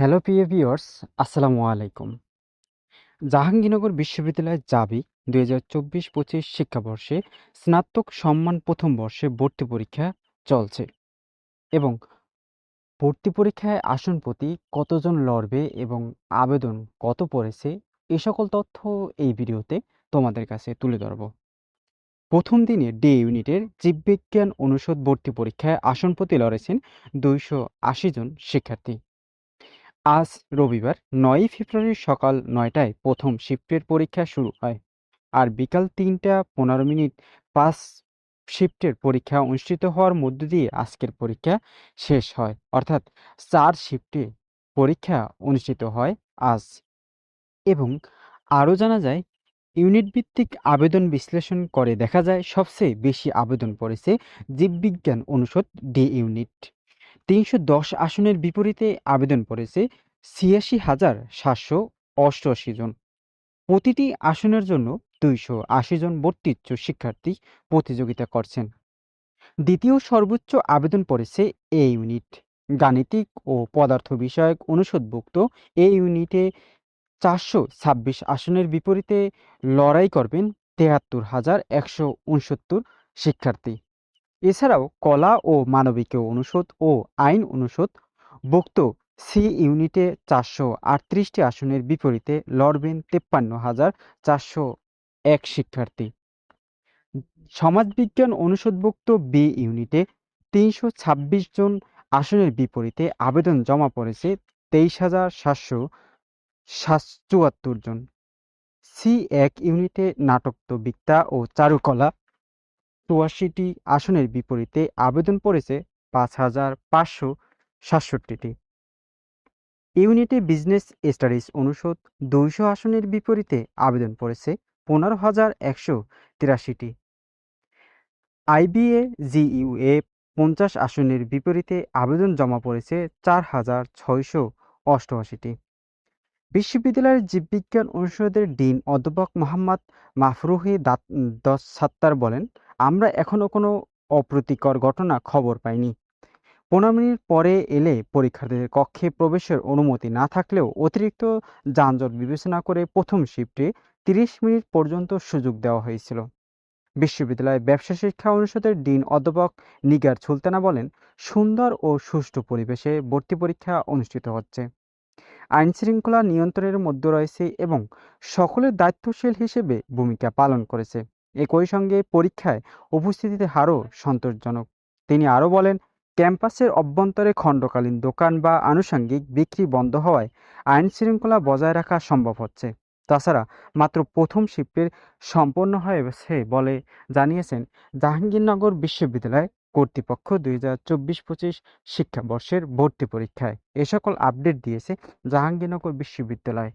Hello প্রিয় viewers, আসসালামু আলাইকুম। জাহাঙ্গীরনগর বিশ্ববিদ্যালয়ের জাবি দুই হাজার চব্বিশ পঁচিশ শিক্ষাবর্ষে স্নাতক সম্মান প্রথম বর্ষে ভর্তি পরীক্ষা চলছে এবং ভর্তি পরীক্ষায় আসন প্রতি কতজন লড়বে এবং আবেদন কত পড়েছে এ সকল তথ্য এই ভিডিওতে তোমাদের কাছে তুলে ধরব। প্রথম দিনে ডে ইউনিটের জীববিজ্ঞান অনুষদ ভর্তি পরীক্ষায় আসন প্রতি লড়েছেন দুইশো আশি জন শিক্ষার্থী। আজ রবিবার নয়ই ফেব্রুয়ারি সকাল নয়টায় প্রথম শিফটের পরীক্ষা শুরু হয় আর বিকাল তিনটা পনেরো মিনিট পাঁচ শিফটের পরীক্ষা অনুষ্ঠিত হওয়ার মধ্য দিয়ে আজকের পরীক্ষা শেষ হয়। অর্থাৎ চার শিফটে পরীক্ষা অনুষ্ঠিত হয় আজ। এবং আরও জানা যায় ইউনিট ভিত্তিক আবেদন বিশ্লেষণ করে দেখা যায়, সবচেয়ে বেশি আবেদন পড়েছে জীববিজ্ঞান অনুষদ ডি ইউনিট। তিনশো দশ আসনের বিপরীতে আবেদন পড়েছে ছিয়াশি হাজার সাতশো অষ্টআশি জন। প্রতিটি আসনের জন্য দুইশো আশি জন ভর্তিচ্ছ শিক্ষার্থী প্রতিযোগিতা করছেন। দ্বিতীয় সর্বোচ্চ আবেদন পড়েছে এ ইউনিট। গাণিতিক ও পদার্থ বিষয়ক অনুষদভুক্ত এ ইউনিটে চারশো ছাব্বিশ আসনের বিপরীতে লড়াই করবেন তেহাত্তর হাজার একশো উনসত্তর শিক্ষার্থী। এছাড়াও কলা ও মানবিক অনুষদ ও আইন অনুষদ ভুক্ত সি ইউনিটে চারশো আটত্রিশটি আসনের বিপরীতে লড়বেন তেপ্পান্ন হাজার চারশো এক শিক্ষার্থী। সমাজবিজ্ঞান অনুষদভুক্ত বি ইউনিটে তিনশো ছাব্বিশ জন আসনের বিপরীতে আবেদন জমা পড়েছে তেইশ হাজার সাতশো চুয়াত্তর জন। সি এক ইউনিটে নাটকবিদ্যা ও চারুকলা চুয়াশিটি আসনের বিপরীতে আবেদন পড়েছে পাঁচ হাজার পাঁচশো সাতষট্টিটি। ইউনিটে বিজনেস স্টাডিজ অনুষদ দুইশো আসনের বিপরীতে আবেদন পড়েছে পনেরো হাজার একশো তিরাশিটি। আইবিএ, জিইউএ পঞ্চাশ আসনের বিপরীতে আবেদন জমা পড়েছে চার হাজার ছয়শো অষ্টআশিটি। বিশ্ববিদ্যালয়ের জীববিজ্ঞান অনুষদের ডিন অধ্যাপক মোহাম্মদ মাফরুহি দাত দস সাত্তার বলেন আমরা এখনও কোনো অপ্রীতিকর ঘটনা খবর পাইনি। পনেরো মিনিট পরে এলে পরীক্ষার্থীদের কক্ষে প্রবেশের অনুমতি না থাকলেও অতিরিক্ত যানজট বিবেচনা করে প্রথম শিফটে তিরিশ মিনিট পর্যন্ত সুযোগ দেওয়া হয়েছিল। বিশ্ববিদ্যালয়ের ব্যবসা শিক্ষা অনুষদের ডিন অধ্যাপক নিগার সুলতানা বলেন, সুন্দর ও সুষ্ঠু পরিবেশে ভর্তি পরীক্ষা অনুষ্ঠিত হচ্ছে। আইন শৃঙ্খলা নিয়ন্ত্রণের মধ্যে রয়েছে এবং সকলের দায়িত্বশীল হিসেবে ভূমিকা পালন করেছে। একই সঙ্গে পরীক্ষায় উপস্থিতিতে হারও সন্তোষজনক। তিনি আরও বলেন, ক্যাম্পাসের অভ্যন্তরে খণ্ডকালীন দোকান বা আনুষঙ্গিক বিক্রি বন্ধ হওয়ায় আইন শৃঙ্খলা বজায় রাখা সম্ভব হচ্ছে। তাছাড়া মাত্র প্রথম শিফটের সম্পন্ন হয়েছে বলে জানিয়েছেন জাহাঙ্গীরনগর বিশ্ববিদ্যালয় কর্তৃপক্ষ দুই হাজার চব্বিশ পঁচিশ শিক্ষাবর্ষের ভর্তি পরীক্ষায়। এ সকল আপডেট দিয়েছে জাহাঙ্গীরনগর বিশ্ববিদ্যালয়।